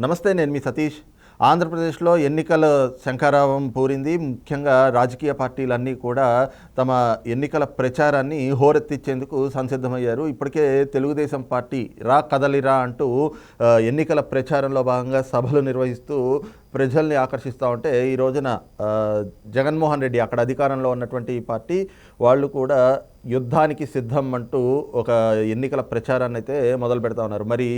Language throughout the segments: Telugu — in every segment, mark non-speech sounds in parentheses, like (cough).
నమస్తే నేను మీ సతీష్. ఆంధ్రప్రదేశ్లో ఎన్నికల శంఖారావం పూరింది. ముఖ్యంగా రాజకీయ పార్టీలన్నీ కూడా తమ ఎన్నికల ప్రచారాన్ని హోరెత్తించేందుకు సంసిద్ధమయ్యారు. ఇప్పటికే తెలుగుదేశం పార్టీ రా కదలిరా అంటూ ఎన్నికల ప్రచారంలో భాగంగా సభలు నిర్వహిస్తూ ప్రజల్ని ఆకర్షిస్తూ ఉంటే ఈ రోజున జగన్మోహన్ రెడ్డి అక్కడ అధికారంలో ఉన్నటువంటి ఈ పార్టీ వాళ్ళు కూడా యుద్ధానికి సిద్ధం అంటూ ఒక ఎన్నికల ప్రచారాన్ని అయితే మొదలు పెడతా ఉన్నారు. మరి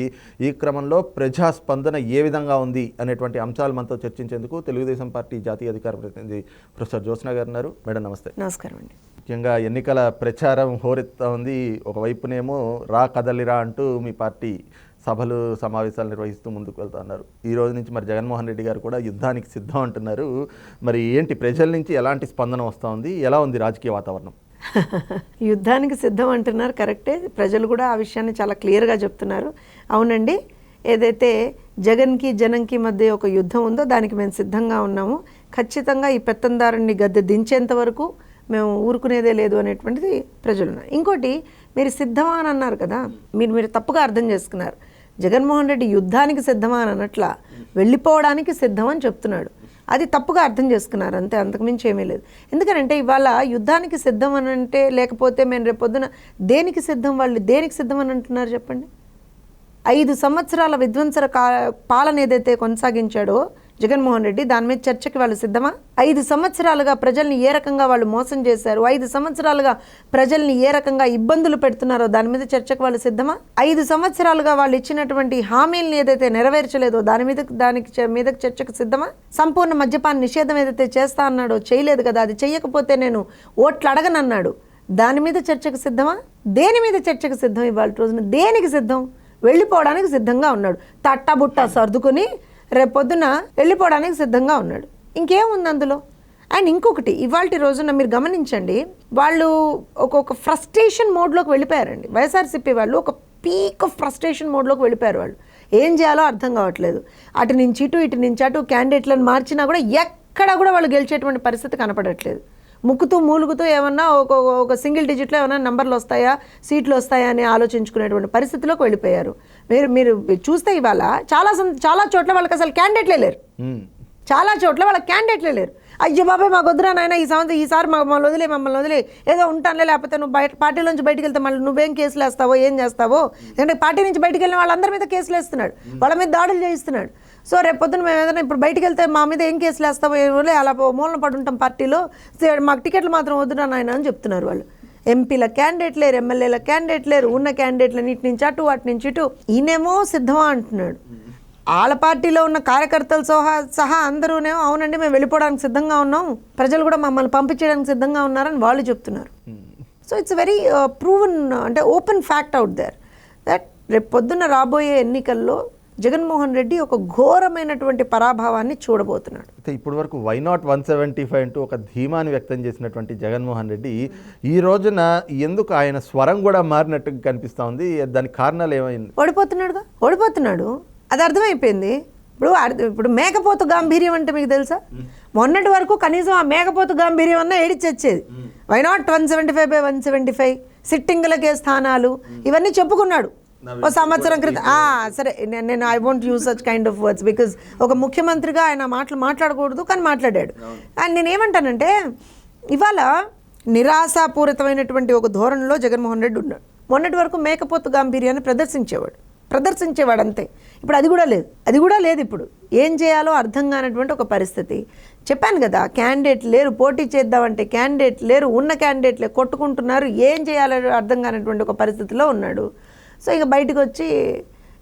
ఈ క్రమంలో ప్రజా స్పందన ఏ విధంగా ఉంది అనేటువంటి అంశాలు మనతో చర్చించేందుకు తెలుగుదేశం పార్టీ జాతీయ అధికార ప్రతినిధి ప్రొఫెసర్ జ్యోత్స్న గారు ఉన్నారు మేడం నమస్తే. నమస్కారం అండి. ముఖ్యంగా ఎన్నికల ప్రచారం హోరెత్తా ఉంది. ఒకవైపునేమో రా కదలిరా అంటూ మీ పార్టీ సభలు సమావేశాలు నిర్వహిస్తూ ముందుకు వెళ్తా ఉన్నారు ఈ రోజు నుంచి మరి జగన్మోహన్ రెడ్డి గారు కూడా యుద్ధానికి సిద్ధం అంటున్నారు. మరి ఏంటి ప్రజల నుంచి ఎలాంటి స్పందన వస్తూ ఉంది? ఎలా ఉంది రాజకీయ వాతావరణం? (laughs) యుద్ధానికి సిద్ధం అంటున్నారు కరెక్టే. ప్రజలు కూడా ఆ విషయాన్ని చాలా క్లియర్గా చెప్తున్నారు. అవునండి ఏదైతే జగన్కి జనంకి మధ్య ఒక యుద్ధం ఉందో దానికి మేము సిద్ధంగా ఉన్నాము. ఖచ్చితంగా ఈ పెత్తందారుని గద్దె దించేంత వరకు మేము ఊరుకునేదే లేదు అనేటువంటిది ప్రజలున్నారు ఇంకోటి మీరు సిద్ధమా అని అన్నారు కదా మీరు మీరు తప్పుగా అర్థం చేసుకున్నారు. జగన్మోహన్ రెడ్డి యుద్ధానికి సిద్ధమా అని అనట్లా వెళ్ళిపోవడానికి సిద్ధం అని చెప్తున్నాడు. అది తప్పుగా అర్థం చేసుకున్నారు అంతే. అంతకుమించి ఏమీ లేదు. ఎందుకంటే ఇవాళ యుద్ధానికి సిద్ధం అని అంటే లేకపోతే మేము రేపు దేనికి సిద్ధం? వాళ్ళు దేనికి సిద్ధం అని అంటున్నారు చెప్పండి? ఐదు సంవత్సరాల విధ్వంసర కా పాలన ఏదైతే కొనసాగించాడో జగన్మోహన్ రెడ్డి దాని మీద చర్చకి వాళ్ళు సిద్ధమా? ఐదు సంవత్సరాలుగా ప్రజల్ని ఏ రకంగా వాళ్ళు మోసం చేశారు? ఐదు సంవత్సరాలుగా ప్రజల్ని ఏ రకంగా ఇబ్బందులు పెడుతున్నారో దాని మీద చర్చకు వాళ్ళు సిద్ధమా? ఐదు సంవత్సరాలుగా వాళ్ళు ఇచ్చినటువంటి హామీలను ఏదైతే నెరవేర్చలేదో దాని మీద దానికి మీదకి మీద చర్చకు సిద్ధమా? సంపూర్ణ మద్యపాన నిషేధం ఏదైతే చేస్తా అన్నాడో చేయలేదు కదా అది చేయకపోతే నేను ఓట్లు అడగనన్నాడు. దాని మీద చర్చకు సిద్ధమా? దేని మీద చర్చకు సిద్ధం ఇవాళ రోజున? దేనికి సిద్ధం? వెళ్ళిపోవడానికి సిద్ధంగా ఉన్నాడు. తట్టబుట్ట సర్దుకుని రేపొద్దున వెళ్ళిపోవడానికి సిద్ధంగా ఉన్నాడు. ఇంకేముంది అందులో? అండ్ ఇంకొకటి ఇవాళ రోజున మీరు గమనించండి వాళ్ళు ఒక్కొక్క ఫ్రస్ట్రేషన్ మోడ్లోకి వెళ్ళిపోయారండి. వైఎస్ఆర్సీపీ వాళ్ళు ఒక పీక్ ఆఫ్ ఫ్రస్ట్రేషన్ మోడ్లోకి వెళ్ళిపోయారు వాళ్ళు. ఏం చేయాలో అర్థం కావట్లేదు. అటు నుంచి ఇటు ఇటు నుంచి అటు క్యాండిడేట్లను మార్చినా కూడా ఎక్కడ కూడా వాళ్ళు గెలిచేటువంటి పరిస్థితి కనపడట్లేదు. ముక్కుతూ మూలుగుతూ ఏమన్నా ఒక ఒక సింగిల్ డిజిట్లో ఏమన్నా నంబర్లు వస్తాయా? సీట్లు వస్తాయా అని ఆలోచించుకునేటువంటి పరిస్థితిలోకి వెళ్ళిపోయారు. మీరు మీరు చూస్తే ఇవాళ చాలా చాలా చోట్ల వాళ్ళకి అసలు క్యాండిడేట్లే లేరు. చాలా చోట్ల వాళ్ళ క్యాండిడేట్లే లేరు. అయ్యో బాబాయ్ మాకు వద్దురా నాయన ఈ సంవత్సరం ఈసారి మా మమ్మల్ని వదిలే మమ్మల్ని వదిలే. ఏదో ఉంటానులే లేకపోతే నువ్వు బయట పార్టీ నుంచి బయటికి వెళ్తే మళ్ళీ నువ్వేం కేసులు వేస్తావో ఏం చేస్తావో? ఎందుకంటే పార్టీ నుంచి బయటికి వెళ్ళిన వాళ్ళందరి మీద కేసులు వేస్తున్నాడు. వాళ్ళ మీద దాడులు చేయిస్తున్నాడు. సో రేపు పొద్దున మేము ఏదైనా ఇప్పుడు బయటికి వెళ్తే మా మీద ఏం కేసులు వేస్తావో ఏమో లే, అలా మూలన పడి ఉంటాం పార్టీలో. సో మాకు టికెట్లు మాత్రం వద్దురా నాయన అని చెప్తున్నారు వాళ్ళు. ఎంపీల క్యాండిడేట్ లేరు ఎమ్మెల్యేల క్యాండిడేట్ లేరు ఉన్న క్యాండిడేట్ల ఇటు నుంచి అటు అటు నుంచి ఇటు. ఈయనేమో సిద్ధమా అంటున్నాడు. వాళ్ళ పార్టీలో ఉన్న కార్యకర్తలు సహా సహా అందరూనేమో అవునండి మేము వెళ్ళిపోవడానికి సిద్ధంగా ఉన్నాం. ప్రజలు కూడా మమ్మల్ని పంపించడానికి సిద్ధంగా ఉన్నారని వాళ్ళు చెప్తున్నారు. సో ఇట్స్ వెరీ ప్రూవన్ అంటే open fact out there that రేపు పొద్దున్న రాబోయే ఎన్నికల్లో జగన్మోహన్ రెడ్డి ఒక ఘోరమైనటువంటి పరాభావాన్ని చూడబోతున్నాడు. అయితే ఇప్పటి వరకు why not one seventy five అంటూ ఒక ధీమాని వ్యక్తం చేసినటువంటి జగన్మోహన్ రెడ్డి ఈ రోజున ఎందుకు ఆయన స్వరం కూడా మారినట్టుగా కనిపిస్తూ ఉంది? దానికి కారణాలు ఏమైంది ఓడిపోతున్నాడుగా? ఓడిపోతున్నాడు. అది అర్థమైపోయింది. ఇప్పుడు ఇప్పుడు మేకపోతు గాంభీర్యం అంటే మీకు తెలుసా? మొన్నటి వరకు కనీసం ఆ మేకపోతు గాంభీర్యం అన్న ఏడిచి వచ్చేది why not one seventy five by one seventy five? సిట్టింగులకే స్థానాలు. ఇవన్నీ చెప్పుకున్నాడు. ఓ సంవత్సరం క్రితం సరే నేను- నేను I won't use such kind of words because ఒక ముఖ్యమంత్రిగా ఆయన మాటలు మాట్లాడకూడదు కానీ మాట్లాడాడు. అండ్ నేను ఏమంటానంటే ఇవాళ నిరాశాపూరితమైనటువంటి ఒక ధోరణిలో జగన్మోహన్ రెడ్డి ఉన్నాడు. మొన్నటి వరకు మేకపోతు గాంభీర్యాన్ని ప్రదర్శించేవాడు. ప్రదర్శించేవాడు అంతే ఇప్పుడు అది కూడా లేదు. అది కూడా లేదు ఇప్పుడు. ఏం చేయాలో అర్థం కానటువంటి ఒక పరిస్థితి. చెప్పాను కదా క్యాండిడేట్ లేరు పోటీ చేద్దామంటే క్యాండిడేట్ లేరు ఉన్న క్యాండిడేట్లే కొట్టుకుంటున్నారు ఏం చేయాలో అర్థం కానటువంటి ఒక పరిస్థితిలో ఉన్నాడు. సో ఇక బయటకు వచ్చి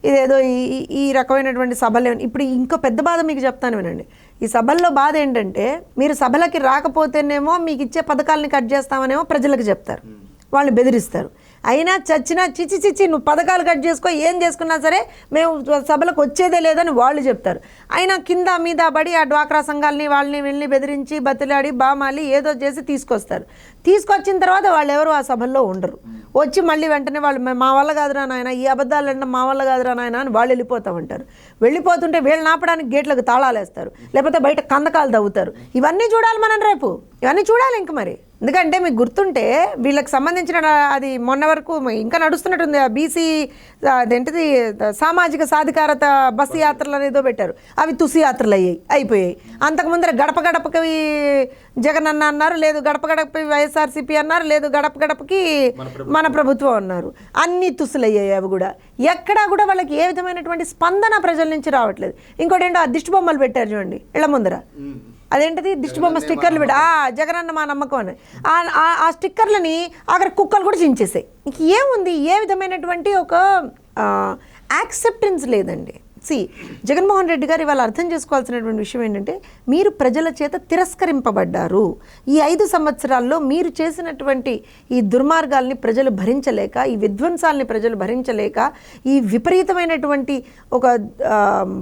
ఇదేదో ఈ ఈ- రకమైనటువంటి సభలు ఇప్పుడు ఇంకో పెద్ద బాధ మీకు చెప్తాను వినండి. ఈ సభల్లో బాధ ఏంటంటే మీరు సభలకి రాకపోతేనేమో మీకు ఇచ్చే పథకాలని కట్ చేస్తామనేమో ప్రజలకు చెప్తారు. వాళ్ళు బెదిరిస్తారు. అయినా చచ్చినా చిచి చిచి నువ్వు పథకాలు కట్ చేసుకో ఏం చేసుకున్నా సరే మేము సభలకు వచ్చేదే లేదని వాళ్ళు చెప్తారు. అయినా కింద మీద పడి ఆ డ్వాక్రా సంఘాలని వాళ్ళని వీళ్ళని బెదిరించి బతిలాడి బామాలి ఏదో చేసి తీసుకొస్తారు. తీసుకొచ్చిన తర్వాత వాళ్ళు ఎవరు ఆ సభల్లో ఉండరు. వచ్చి మళ్ళీ వెంటనే వాళ్ళు మా వల్ల కాదురా నాయన ఈ అబద్ధాలు అంటే మా వల్ల కాదురా నాయన అని వాళ్ళు వెళ్ళిపోతామంటారు వెళ్ళిపోతుంటే వీళ్ళు నాపడానికి గేట్లకు తాళాలు వేస్తారు లేకపోతే బయట కందకాలు తవ్వుతారు. ఇవన్నీ చూడాలి మనం రేపు. ఇవన్నీ చూడాలి ఇంక మరి. ఎందుకంటే మీకు గుర్తుంటే వీళ్ళకి సంబంధించిన అది మొన్న వరకు ఇంకా నడుస్తున్నట్టుంది ఆ బీసీ అదేంటిది సామాజిక సాధికారత బస్సు యాత్రలు అనేదో పెట్టారు. అవి తుసి యాత్రలు అయ్యాయి అయిపోయాయి. అంతకుముందర గడప గడపకి జగన్ అన్న అన్నారు లేదు గడప గడపకి వైఎస్ఆర్సీపీ అన్నారు లేదు గడప గడపకి మన ప్రభుత్వం. అన్నారు. అన్ని తుసులయ్యాయి అవి కూడా. ఎక్కడా కూడా వాళ్ళకి ఏ విధమైనటువంటి స్పందన ప్రజల నుంచి రావట్లేదు. ఇంకోటి ఏంటో ఆ దిష్టి బొమ్మలు పెట్టారు చూడండి ఇళ్ళ ముందర. అదేంటిది? దిష్టి బొమ్మ స్టిక్కర్లు ఆ జగనన్న మా నమ్మకం అని. ఆ- స్టిక్కర్లని అక్కడ కుక్కలు కూడా చించేసాయి. ఇంక ఏముంది? ఏ విధమైనటువంటి ఒక యాక్సెప్టెన్స్ లేదండి. సి జగన్మోహన్ రెడ్డి గారు ఇవాళ అర్థం చేసుకోవాల్సినటువంటి విషయం ఏంటంటే మీరు ప్రజల చేత తిరస్కరింపబడ్డారు. ఈ ఐదు సంవత్సరాల్లో మీరు చేసినటువంటి ఈ దుర్మార్గాల్ని ప్రజలు భరించలేక ఈ విధ్వంసాల్ని ప్రజలు భరించలేక ఈ విపరీతమైనటువంటి ఒక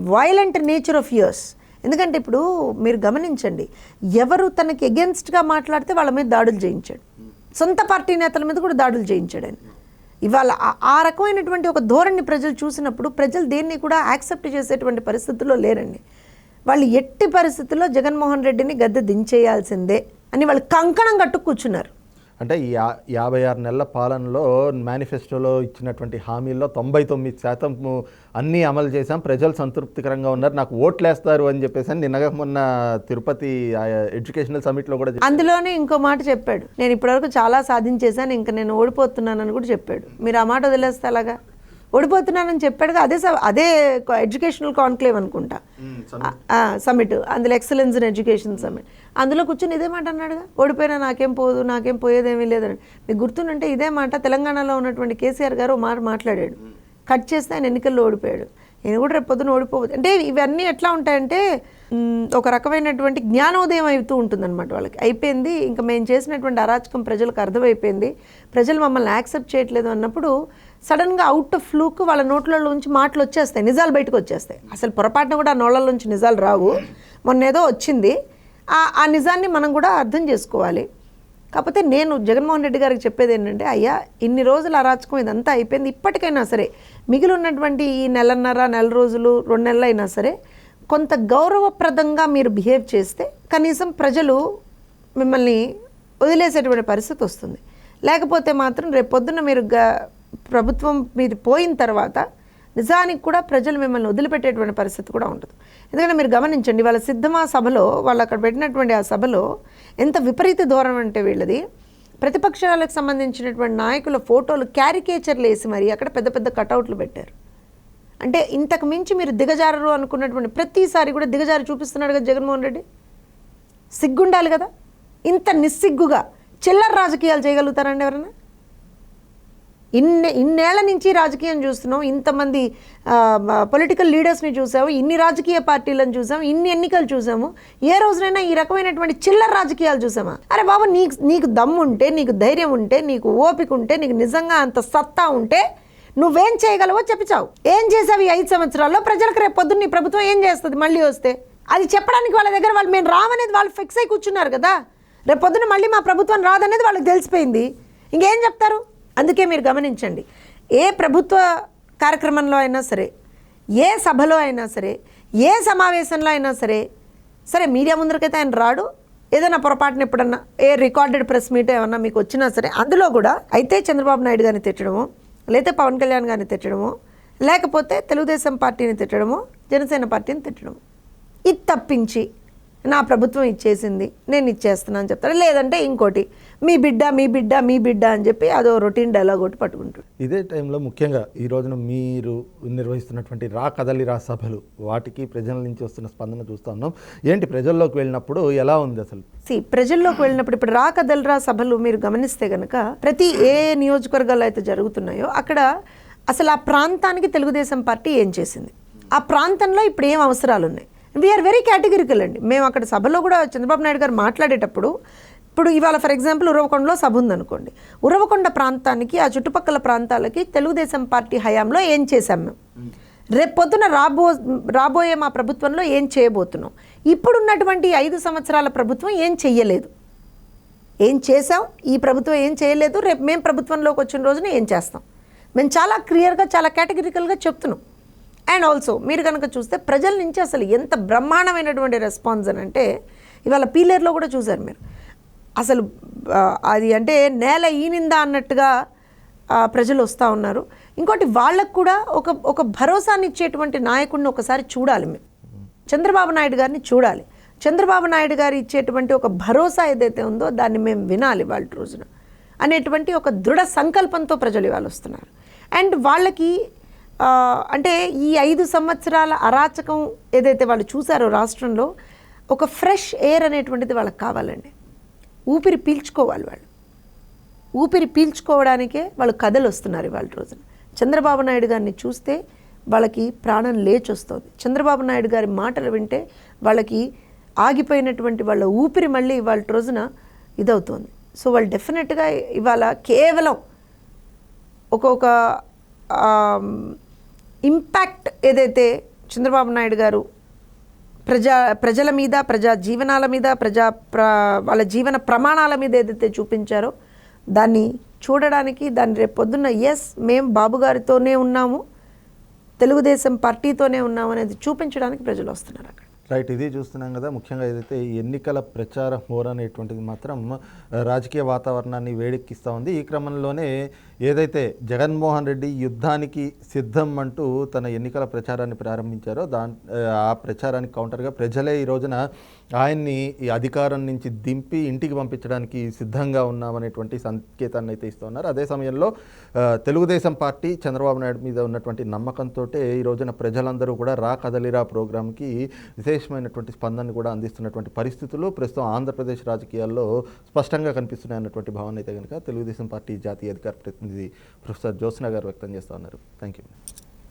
వైలెంట్ నేచర్ ఆఫ్ ఇయర్స్ ఎందుకంటే ఇప్పుడు మీరు గమనించండి ఎవరు తనకి ఎగెన్స్ట్గా మాట్లాడితే వాళ్ళ మీద దాడులు చేయించాడు. సొంత పార్టీ నేతల మీద కూడా దాడులు చేయించాడు ఆయన. ఇవాళ ఆ- ఆ రకమైనటువంటి ఒక ధోరణి ప్రజలు చూసినప్పుడు ప్రజలు దేన్ని కూడా యాక్సెప్ట్ చేసేటువంటి పరిస్థితుల్లో లేరండి. వాళ్ళు ఎట్టి పరిస్థితుల్లో జగన్మోహన్ రెడ్డిని గద్దె దించేయాల్సిందే అని వాళ్ళు కంకణం కట్టు కూర్చున్నారు. అంటే ఈ యాభై ఆరు నెలల పాలనలో మేనిఫెస్టోలో ఇచ్చినటువంటి హామీల్లో తొంభై తొమ్మిది శాతం అన్నీ అమలు చేశాం. ప్రజలు సంతృప్తికరంగా ఉన్నారు. నాకు ఓట్లు వేస్తారు అని చెప్పేసి అని నిన్నగా మొన్న తిరుపతి ఎడ్యుకేషనల్ సమిట్లో కూడా. అందులోనే ఇంకో మాట చెప్పాడు. నేను ఇప్పటివరకు చాలా సాధించేశాను ఇంకా నేను ఓడిపోతున్నానని కూడా చెప్పాడు. మీరు ఆ మాట వదిలేస్తే అలాగా ఓడిపోతున్నానని చెప్పాడుగా అదే అదే ఎడ్యుకేషనల్ కాన్క్లేవ్ అనుకుంటా. సమిట్ అందులో ఎక్సలెన్స్ ఇన్ ఎడ్యుకేషన్ సమిట్ అందులో కూర్చొని ఇదే మాట అన్నాడుగా? ఓడిపోయినా నాకేం పోదు నాకేం పోయేదేమీ లేదని. మీకు గుర్తుందంటే ఇదే మాట తెలంగాణలో ఉన్నటువంటి కేసీఆర్ గారు మారు మాట మాట్లాడాడు. కట్ చేస్తే ఆయన ఎన్నికల్లో ఓడిపోయాడు. నేను కూడా రేపు పొద్దున ఓడిపోవచ్చు అంటే ఇవన్నీ ఎట్లా ఉంటాయంటే ఒక రకమైనటువంటి జ్ఞానోదయం అవుతూ ఉంటుందన్నమాట వాళ్ళకి. అయిపోయింది. ఇంకా మేము చేసినటువంటి అరాచకం ప్రజలకు అర్థమైపోయింది. ప్రజలు మమ్మల్ని యాక్సెప్ట్ చేయట్లేదు అన్నప్పుడు సడన్గా అవుట్ ఆఫ్ ఫ్లూక్ వాళ్ళ నోట్లలోంచి మాటలు వచ్చేస్తాయి నిజాలు బయటకు వచ్చేస్తాయి అసలు పొరపాటున కూడా ఆ నోళ్ళలోంచి నిజాలు రావు. మొన్న ఏదో వచ్చింది. ఆ నిజాన్ని మనం కూడా అర్థం చేసుకోవాలి. కాకపోతే నేను జగన్మోహన్ రెడ్డి గారికి చెప్పేది ఏంటంటే అయ్యా ఇన్ని రోజులు అరాచకం ఇదంతా అయిపోయింది. ఇప్పటికైనా సరే మిగిలి ఉన్నటువంటి ఈ నెలన్నర నెల రోజులు రెండు నెలలు అయినా సరే కొంత గౌరవప్రదంగా మీరు బిహేవ్ చేస్తే కనీసం ప్రజలు మిమ్మల్ని వదిలేసేటువంటి పరిస్థితి వస్తుంది. లేకపోతే మాత్రం రేపు మీరు గ- ప్రభుత్వం మీది పోయిన తర్వాత నిజానికి కూడా ప్రజలు మిమ్మల్ని వదిలిపెట్టేటువంటి పరిస్థితి కూడా ఉంటుంది. ఎందుకంటే మీరు గమనించండి వాళ్ళ సిద్ధమా సభలో వాళ్ళు అక్కడ పెట్టినటువంటి ఆ సభలో ఎంత విపరీత ధోరణి అంటే వీళ్ళది. ప్రతిపక్షాలకు సంబంధించినటువంటి నాయకుల ఫోటోలు క్యారికేచర్లు వేసి మరి అక్కడ పెద్ద పెద్ద కటౌట్లు పెట్టారు. అంటే ఇంతకు మించి మీరు దిగజారరు అనుకున్నటువంటి ప్రతిసారి కూడా దిగజారి చూపిస్తున్నాడు కదా జగన్మోహన్ రెడ్డి? సిగ్గుండాలి కదా? ఇంత నిస్సిగ్గుగా చిల్లర రాజకీయాలు చేయగలుగుతారండి ఎవరైనా ఇన్ని ఇన్నేళ్ళ నుంచి రాజకీయం చూస్తున్నాం ఇంతమంది పొలిటికల్ లీడర్స్ని చూసాము ఇన్ని రాజకీయ పార్టీలను చూసాము ఇన్ని ఎన్నికలు చూసాము ఏ రోజునైనా ఈ రకమైనటువంటి చిల్లర రాజకీయాలు చూసామా? అరే బాబు నీకు నీకు దమ్ము ఉంటే నీకు ధైర్యం ఉంటే నీకు ఓపిక ఉంటే నీకు నిజంగా అంత సత్తా ఉంటే నువ్వేం చేయగలవో చెప్పిచావు. ఏం చేసావు ఈ ఐదు సంవత్సరాల్లో? ప్రజలకు రేపు పొద్దున్న నీ ప్రభుత్వం ఏం చేస్తుంది మళ్ళీ వస్తే? అది చెప్పడానికి వాళ్ళ దగ్గర వాళ్ళు మేము రామనేది వాళ్ళు ఫిక్స్ అయి కూర్చున్నారు కదా. రేపు పొద్దున మళ్ళీ మా ప్రభుత్వం రాదనేది వాళ్ళకి తెలిసిపోయింది. ఇంకేం చెప్తారు? అందుకే మీరు గమనించండి. ఏ ప్రభుత్వ కార్యక్రమంలో అయినా సరే ఏ సభలో అయినా సరే ఏ సమావేశంలో అయినా సరే సరే మీడియా ముందరికైతే ఆయన రాడు. ఏదైనా పొరపాటున ఎప్పుడన్నా ఏ రికార్డెడ్ ప్రెస్ మీట్ ఏమన్నా మీకు వచ్చినా సరే అందులో కూడా అయితే చంద్రబాబు నాయుడు గారిని తిట్టడము లేకపోతే పవన్ కళ్యాణ్ గారిని తిట్టడము లేకపోతే తెలుగుదేశం పార్టీని తిట్టడము జనసేన పార్టీని తిట్టడము. ఇది తప్పించి నా ప్రభుత్వం ఇచ్చేసింది నేను ఇచ్చేస్తున్నాను అని చెప్తాడు లేదంటే ఇంకోటి మీ బిడ్డ మీ బిడ్డ మీ బిడ్డ అని చెప్పి అదో రొటీన్ డైలాగ్ ఒకటి పట్టుకుంటాడు ఇదే టైంలో ముఖ్యంగా ఈ రోజున మీరు నిర్వహిస్తున్నటువంటి రా కదలి రా సభలు వాటికి ప్రజల నుంచి వస్తున్న స్పందన చూస్తా ఉన్నాం. ఏంటి ప్రజల్లోకి వెళ్ళినప్పుడు ఎలా ఉంది అసలు? సి ప్రజల్లోకి వెళ్ళినప్పుడు ఇప్పుడు రా కదలరా సభలు మీరు గమనిస్తే గనక ప్రతి ఏ నియోజకవర్గాల్లో అయితే జరుగుతున్నాయో అక్కడ అసలు ఆ ప్రాంతానికి తెలుగుదేశం పార్టీ ఏం చేసింది? ఆ ప్రాంతంలో ఇప్పుడు ఏం అవసరాలు ఉన్నాయి? వీఆర్ వెరీ కేటగిరికల్ అండి. మేము అక్కడ సభలో కూడా చంద్రబాబు నాయుడు గారు మాట్లాడేటప్పుడు ఇప్పుడు ఇవాళ ఫర్ ఎగ్జాంపుల్ ఉరవకొండలో సభ ఉందనుకోండి. ఉరవకొండ ప్రాంతానికి ఆ చుట్టుపక్కల ప్రాంతాలకి తెలుగుదేశం పార్టీ హయాంలో ఏం చేశాం మేము? రేపు పొద్దున రాబో రాబోయే మా ప్రభుత్వంలో ఏం చేయబోతున్నాం? ఇప్పుడున్నటువంటి ఐదు సంవత్సరాల ప్రభుత్వం ఏం చెయ్యలేదు. ఏం చేసాం ఈ ప్రభుత్వం ఏం చేయలేదు. రేపు మేము ప్రభుత్వంలోకి వచ్చిన రోజున ఏం చేస్తాం? మేము చాలా క్లియర్గా చాలా కేటగిరికల్గా చెప్తున్నాం. అండ్ ఆల్సో మీరు కనుక చూస్తే ప్రజల నుంచి అసలు ఎంత బ్రహ్మాండమైనటువంటి రెస్పాన్స్ అని అంటే ఇవాళ పీలేర్లో కూడా చూశారు మీరు. అసలు అది అంటే నేల ఈనిందా అన్నట్టుగా ప్రజలు వస్తూ ఉన్నారు. ఇంకోటి వాళ్ళకు కూడా ఒక ఒక భరోసాని ఇచ్చేటువంటి నాయకుడిని ఒకసారి చూడాలి మేము చంద్రబాబు నాయుడు గారిని చూడాలి. చంద్రబాబు నాయుడు గారు ఇచ్చేటువంటి ఒక భరోసా ఏదైతే ఉందో దాన్ని మేము వినాలి వాళ్ళ రోజున అనేటువంటి ఒక దృఢ సంకల్పంతో ప్రజలు ఇవాళ వస్తున్నారు. అండ్ వాళ్ళకి అంటే ఈ ఐదు సంవత్సరాల అరాచకం ఏదైతే వాళ్ళు చూసారో రాష్ట్రంలో ఒక ఫ్రెష్ ఎయిర్ అనేటువంటిది వాళ్ళకి కావాలండి. ఊపిరి పీల్చుకోవాలి వాళ్ళు. ఊపిరి పీల్చుకోవడానికే వాళ్ళు కథలు వస్తున్నారు ఇవాళ రోజున. చంద్రబాబు నాయుడు గారిని చూస్తే వాళ్ళకి ప్రాణం లేచొస్తుంది. చంద్రబాబు నాయుడు గారి మాటలు వింటే వాళ్ళకి ఆగిపోయినటువంటి వాళ్ళ ఊపిరి మళ్ళీ ఇవాళ రోజున ఇదవుతుంది. సో వాళ్ళు డెఫినెట్గా ఇవాళ కేవలం ఒక్కొక్క ఇంపాక్ట్ ఏదైతే చంద్రబాబు నాయుడు గారు ప్రజా ప్రజల మీద ప్రజా జీవనాల మీద ప్రజా ప్ర వాళ్ళ జీవన ప్రమాణాల మీద ఏదైతే చూపించారో దాన్ని చూడడానికి దాన్ని రేపు పొద్దున్న ఎస్ మేము బాబు గారితోనే ఉన్నాము తెలుగుదేశం పార్టీతోనే ఉన్నాము అనేది చూపించడానికి ప్రజలు వస్తున్నారు రైట్ ఇది చూస్తున్నాం కదా. ముఖ్యంగా ఏదైతే ఎన్నికల ప్రచార హోర్ అనేటువంటిది మాత్రం రాజకీయ వాతావరణాన్ని వేడెక్కిస్తూ ఉంది. ఈ క్రమంలోనే ఏదైతే జగన్మోహన్ రెడ్డి యుద్ధానికి సిద్ధం అంటూ తన ఎన్నికల ప్రచారాన్ని ప్రారంభించారో దా ఆ ప్రచారానికి కౌంటర్గా ప్రజలే ఈ రోజున ఆయన్ని ఈ అధికారం నుంచి దింపి ఇంటికి పంపించడానికి సిద్ధంగా ఉన్నామనేటువంటి సంకేతాన్ని అయితే ఇస్తున్నారు అదే సమయంలో తెలుగుదేశం పార్టీ చంద్రబాబు నాయుడు మీద ఉన్నటువంటి నమ్మకంతో ఈ రోజున ప్రజలందరూ కూడా రా కదలిరా ప్రోగ్రాంకి విశేషమైనటువంటి స్పందన కూడా అందిస్తున్నటువంటి పరిస్థితులు ప్రస్తుతం ఆంధ్రప్రదేశ్ రాజకీయాల్లో స్పష్టంగా కనిపిస్తున్నాయి అన్నటువంటి భావన అయితే కనుక తెలుగుదేశం పార్టీ జాతీయ అధికార ప్రతినిధి ప్రొఫెసర్ జ్యోత్స్న గారు వ్యక్తం చేస్తూ ఉన్నారు. Thank you